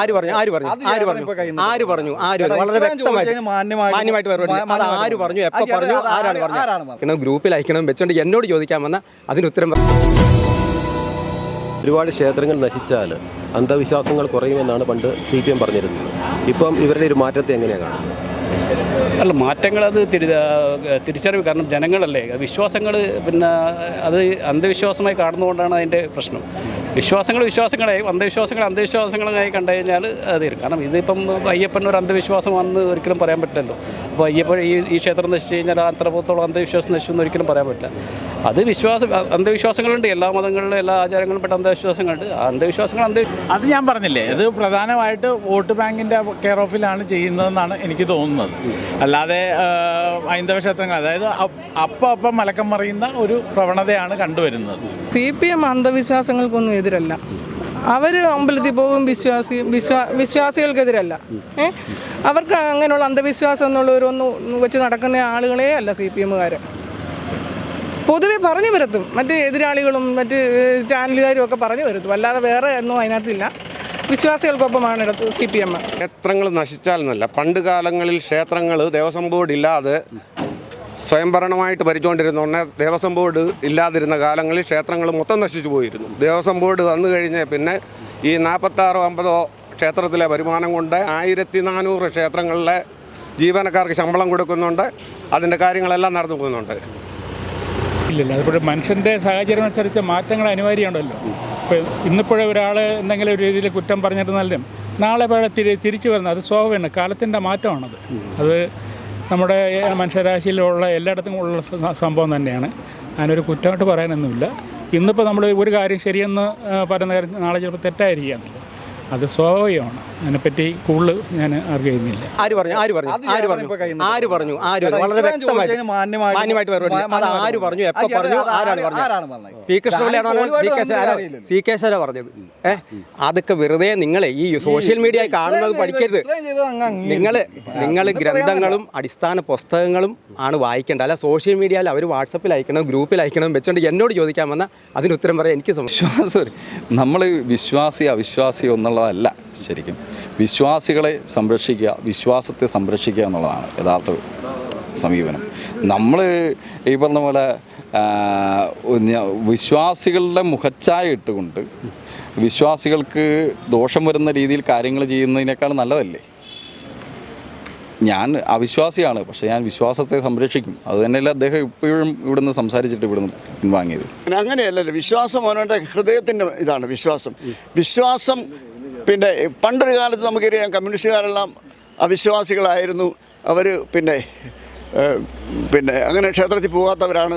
ആര് പറഞ്ഞു? ആര് പറഞ്ഞു? ആര് പറഞ്ഞു? ആര് പറഞ്ഞു? ആര് പറഞ്ഞു? വളരെ വ്യക്തമായിട്ട്. മാന്യമായിട്ട് അത് ആര് പറഞ്ഞു. എപ്പോ പറഞ്ഞു? ആരാണ് പറഞ്ഞു ഗ്രൂപ്പിൽ അയക്കണം. വെച്ചോണ്ട് എന്നോട് ചോദിക്കാൻ വന്ന അതിന് ഉത്തരം ഒരുപാട് ക്ഷേത്രങ്ങൾ നശിച്ചാൽ അന്ധവിശ്വാസങ്ങൾ കുറയുമെന്നാണ് പണ്ട് സി പി എം പറഞ്ഞിരുന്നത്. ഇപ്പം ഇവരുടെ ഒരു മാറ്റത്തെ എങ്ങനെയാണ് കാണുന്നത്? അല്ല മാറ്റങ്ങൾ അത് തിരി തിരിച്ചറിവ് കാരണം ജനങ്ങളല്ലേ. വിശ്വാസങ്ങൾ പിന്നെ അത് അന്ധവിശ്വാസമായി കാണുന്നതുകൊണ്ടാണ് അതിന്റെ പ്രശ്നം. വിശ്വാസങ്ങൾ വിശ്വാസങ്ങളായി അന്ധവിശ്വാസങ്ങൾ അന്ധവിശ്വാസങ്ങളായി കണ്ടു കഴിഞ്ഞാൽ അത് കാരണം ഇതിപ്പം അയ്യപ്പൻ ഒരു അന്ധവിശ്വാസമാണെന്ന് ഒരിക്കലും പറയാൻ പറ്റില്ലല്ലോ. അപ്പോൾ അയ്യപ്പൻ ഈ ഈ ക്ഷേത്രം നശിച്ചു കഴിഞ്ഞാൽ അത്രത്തോളം അന്ധവിശ്വാസം നശിച്ചു എന്ന് ഒരിക്കലും പറയാൻ പറ്റില്ല. അത് വിശ്വാസം അന്ധവിശ്വാസങ്ങളുണ്ട്. എല്ലാ മതങ്ങളിലും എല്ലാ ആചാരങ്ങളും പെട്ട അന്ധവിശ്വാസങ്ങളുണ്ട്. അന്ധവിശ്വാസങ്ങൾ അന്ധ അത് ഞാൻ പറഞ്ഞില്ലേ ഇത് പ്രധാനമായിട്ട് വോട്ട് ബാങ്കിന്റെ കെയർ ഓഫിലാണ് ചെയ്യുന്നതെന്നാണ് എനിക്ക് തോന്നുന്നത്. അല്ലാതെ ആ, ഹൈന്ദവ ക്ഷേത്രങ്ങൾ അതായത് അപ്പ് അപ്പം മലക്കം മറിയുന്ന ഒരു പ്രവണതയാണ് കണ്ടുവരുന്നത്. സി പി എം അന്ധവിശ്വാസങ്ങൾക്കൊന്നും എതിരല്ല. അവർ അമ്പലത്തിൽ പോകും വിശ്വാസി വിശ്വാ വിശ്വാസികൾക്കെതിരല്ല. ഏ? അവർക്ക് അങ്ങനെയുള്ള അന്ധവിശ്വാസം എന്നുള്ളവരൊന്നും വെച്ച് നടക്കുന്ന ആളുകളേ അല്ല സി പി എമ്മുകാർ പൊതുവെ പറഞ്ഞു വരുത്തും മറ്റ് എതിരാളികളും മറ്റ് ചാനലുകാരും ഒക്കെ പറഞ്ഞു വരുത്തും അല്ലാതെ വേറെ ഒന്നും അതിനകത്തില്ല. വിശ്വാസികൾക്കൊപ്പമാണ് ഇടത്ത് സി പി എം. ക്ഷേത്രങ്ങൾ നശിച്ചാൽ എന്നല്ല പണ്ട് കാലങ്ങളിൽ ക്ഷേത്രങ്ങൾ ദേവസ്വം ബോർഡ് ഇല്ലാതെ സ്വയംഭരണമായിട്ട് ഭരിച്ചുകൊണ്ടിരുന്ന ദേവസ്വം ബോർഡ് ഇല്ലാതിരുന്ന കാലങ്ങളിൽ ക്ഷേത്രങ്ങൾ മൊത്തം നശിച്ചു പോയിരുന്നു. ദേവസ്വം ബോർഡ് വന്നു കഴിഞ്ഞ് പിന്നെ ഈ നാൽപ്പത്താറോ അമ്പതോ ക്ഷേത്രത്തിലെ വരുമാനം കൊണ്ട് ആയിരത്തി നാനൂറ് ക്ഷേത്രങ്ങളിലെ ജീവനക്കാർക്ക് ശമ്പളം കൊടുക്കുന്നുണ്ട്. അതിന്റെ കാര്യങ്ങളെല്ലാം നടന്നു പോകുന്നുണ്ട്. ഇല്ലല്ലോ അതിപ്പോൾ മനുഷ്യന്റെ സാഹചര്യം അനുസരിച്ച് മാറ്റങ്ങൾ അനിവാര്യമുണ്ടല്ലോ ഇപ്പോൾ ഇന്നിപ്പോഴേ ഒരാൾ എന്തെങ്കിലും ഒരു രീതിയിൽ കുറ്റം പറഞ്ഞിരുന്നാലും നാളെ പഴ തിരി തിരിച്ചു വരുന്നത് അത് സ്വാഭാവികമാണ്. കാലത്തിന്റെ മാറ്റമാണത്. അത് നമ്മുടെ മനുഷ്യരാശിയിലുള്ള എല്ലായിടത്തും ഉള്ള സംഭവം തന്നെയാണ്. അതിനൊരു കുറ്റമായിട്ട് പറയാനൊന്നുമില്ല. ഇന്നിപ്പോൾ നമ്മൾ ഒരു കാര്യം ശരിയെന്ന് പറയുന്ന കാര്യം നാളെ ചിലപ്പോൾ തെറ്റായിരിക്കുകയാണല്ലോ അത് സ്വാഭാവികമാണ്. അതിനെപ്പറ്റി കൂടുതൽ ഞാൻ ആർഗ്യ ചെയ്യുന്നില്ല ആര് പറഞ്ഞു? ആര് പറഞ്ഞു? ആര് പറഞ്ഞു? ആര് പറഞ്ഞു? ആര് വളരെ വ്യക്തമായിട്ട് മാന്യമായിട്ട് മറുപടി അത് ആര് പറഞ്ഞു. എപ്പോ പറഞ്ഞു? ആരാണ് പറഞ്ഞത്? പറഞ്ഞത്? പി കൃഷ്ണപിള്ളിയാണോ സി കെ ശേര സി കെ ശേര പറഞ്ഞത്. ഏഹ് അതൊക്കെ വെറുതെ നിങ്ങളെ ഈ സോഷ്യൽ മീഡിയ കാണുന്നത് പഠിക്കരുത്. നിങ്ങൾ നിങ്ങൾ ഗ്രന്ഥങ്ങളും അടിസ്ഥാന പുസ്തകങ്ങളും ആണ് വായിക്കേണ്ടത്. അല്ല സോഷ്യൽ മീഡിയയിൽ അവർ വാട്സപ്പിൽ അയക്കണം ഗ്രൂപ്പിൽ അയക്കണം വെച്ചോണ്ട് എന്നോട് ചോദിക്കാൻ വന്ന അതിന് ഉത്തരം പറയാൻ എനിക്ക് വിശ്വാസം നമ്മൾ വിശ്വാസി അവിശ്വാസി എന്നുള്ളതല്ല ശരിക്കും. വിശ്വാസികളെ സംരക്ഷിക്കുക വിശ്വാസത്തെ സംരക്ഷിക്കുക എന്നുള്ളതാണ് യഥാർത്ഥ സമീപനം. നമ്മൾ ഈ പറഞ്ഞ പോലെ വിശ്വാസികളുടെ മുഖച്ഛായ ഇട്ടുകൊണ്ട് വിശ്വാസികൾക്ക് ദോഷം വരുന്ന രീതിയിൽ കാര്യങ്ങൾ ചെയ്യുന്നതിനേക്കാൾ നല്ലതല്ലേ? ഞാൻ അവിശ്വാസിയാണ് പക്ഷേ ഞാൻ വിശ്വാസത്തെ സംരക്ഷിക്കും. അത് തന്നെയല്ല അദ്ദേഹം ഇപ്പോഴും ഇവിടുന്ന് സംസാരിച്ചിട്ട് ഇവിടുന്ന് പിൻവാങ്ങിയത്. അങ്ങനെയല്ലല്ലോ വിശ്വാസം അവനവന്റെ ഹൃദയത്തിന്റെ ഇതാണ് വിശ്വാസം. വിശ്വാസം പിന്നെ പണ്ടൊരു കാലത്ത് നമുക്കറിയാം കമ്മ്യൂണിസ്റ്റുകാരെല്ലാം അവിശ്വാസികളായിരുന്നു. അവർ പിന്നെ പിന്നെ അങ്ങനെ ക്ഷേത്രത്തിൽ പോകാത്തവരാണ്.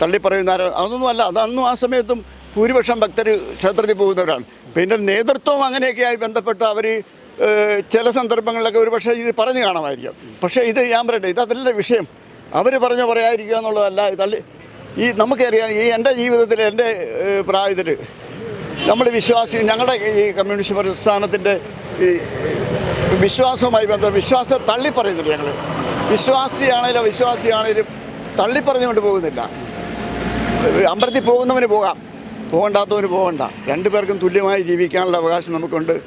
തള്ളിപ്പറയുന്ന അതൊന്നും അതൊന്നുമല്ല അതന്നും ആ സമയത്തും ഭൂരിപക്ഷം ഭക്തർ ക്ഷേത്രത്തിൽ പോകുന്നവരാണ്. പിന്നെ നേതൃത്വം അങ്ങനെയൊക്കെയായി ബന്ധപ്പെട്ട് അവർ ചില സന്ദർഭങ്ങളിലൊക്കെ ഒരു പക്ഷേ ഇത് പറഞ്ഞു കാണാമായിരിക്കാം. പക്ഷേ ഇത് ഞാൻ പറയട്ടെ ഇതല്ല വിഷയം. അവർ പറഞ്ഞു പറയാതിരിക്കുക എന്നുള്ളതല്ല തള്ളി ഈ നമുക്കറിയാം ഈ എന്റെ ജീവിതത്തിൽ എന്റെ പ്രായത്തിൽ നമ്മൾ വിശ്വാസി ഞങ്ങളുടെ ഈ കമ്മ്യൂണിസ്റ്റ് പ്രസ്ഥാനത്തിന്റെ ഈ വിശ്വാസവുമായി ബന്ധം വിശ്വാസം തള്ളിപ്പറയുന്നില്ല ഞങ്ങൾ വിശ്വാസിയാണേലും വിശ്വാസിയാണേലും തള്ളിപ്പറഞ്ഞുകൊണ്ട് പോകുന്നില്ല. അമ്പലത്തിൽ പോകുന്നവന് പോകാം. പോകണ്ടാത്തവന് പോകണ്ട. രണ്ടു പേർക്കും തുല്യമായി ജീവിക്കാനുള്ള അവകാശം നമുക്കുണ്ട്.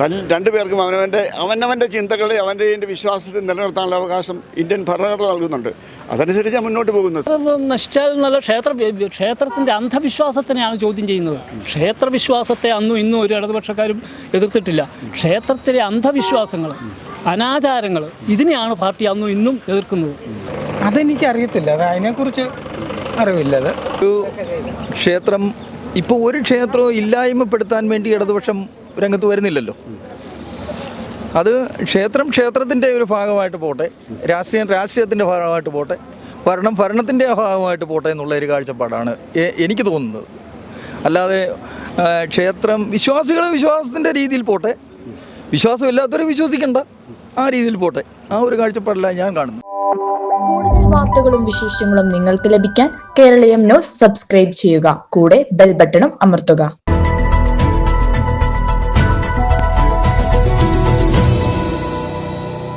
തൽ- രണ്ടുപേർക്കും അവനവന്റെ അവനവന്റെ ചിന്തകളെ അവന്റെ വിശ്വാസത്തെ നിലനിർത്താനുള്ള അവകാശം ഇന്ത്യൻ ഭരണഘടന നൽകുന്നുണ്ട്. അതനുസരിച്ചാണ് മുന്നോട്ട് പോകുന്നത്. നശിച്ചാൽ നല്ല ക്ഷേത്ര ക്ഷേത്രത്തിന്റെ അന്ധവിശ്വാസത്തിനെയാണ് ചോദ്യം ചെയ്യുന്നത്. ക്ഷേത്രവിശ്വാസത്തെ അന്നും ഇന്നും ഒരു ഇടതുപക്ഷക്കാരും എതിർത്തിട്ടില്ല. ക്ഷേത്രത്തിലെ അന്ധവിശ്വാസങ്ങൾ അനാചാരങ്ങൾ ഇതിനെയാണ് പാർട്ടി അന്നും ഇന്നും എതിർക്കുന്നത്. അതെനിക്ക് അറിയത്തില്ല അത് അതിനെക്കുറിച്ച് അറിവില്ല അത്. ഒരു ക്ഷേത്രം ഇപ്പോൾ ഒരു ക്ഷേത്രവും ഇല്ലായ്മപ്പെടുത്താൻ വേണ്ടി ഇടതുപക്ഷം രംഗത്ത് വരുന്നില്ലല്ലോ. അത് ക്ഷേത്രം ക്ഷേത്രത്തിന്റെ ഒരു ഭാഗമായിട്ട് പോട്ടെ രാഷ്ട്രീയം രാഷ്ട്രീയത്തിന്റെ ഭാഗമായിട്ട് പോട്ടെ ഭരണം ഭരണത്തിന്റെ ഭാഗമായിട്ട് പോട്ടെ എന്നുള്ള ഒരു കാഴ്ചപ്പാടാണ് എനിക്ക് തോന്നുന്നത്. അല്ലാതെ ക്ഷേത്രം വിശ്വാസികൾ വിശ്വാസത്തിന്റെ രീതിയിൽ പോട്ടെ വിശ്വാസമില്ലാത്തവരെ വിശ്വസിക്കണ്ട ആ രീതിയിൽ പോട്ടെ ആ ഒരു കാഴ്ചപ്പാടില്ല ഞാൻ കാണുന്നു കൂടുതൽ വാർത്തകളും വിശേഷങ്ങളും നിങ്ങൾക്ക് ലഭിക്കാൻ കേരളീയം ന്യൂസ് സബ്സ്ക്രൈബ് ചെയ്യുക. കൂടെ ബെൽ ബട്ടണും അമർത്തുക.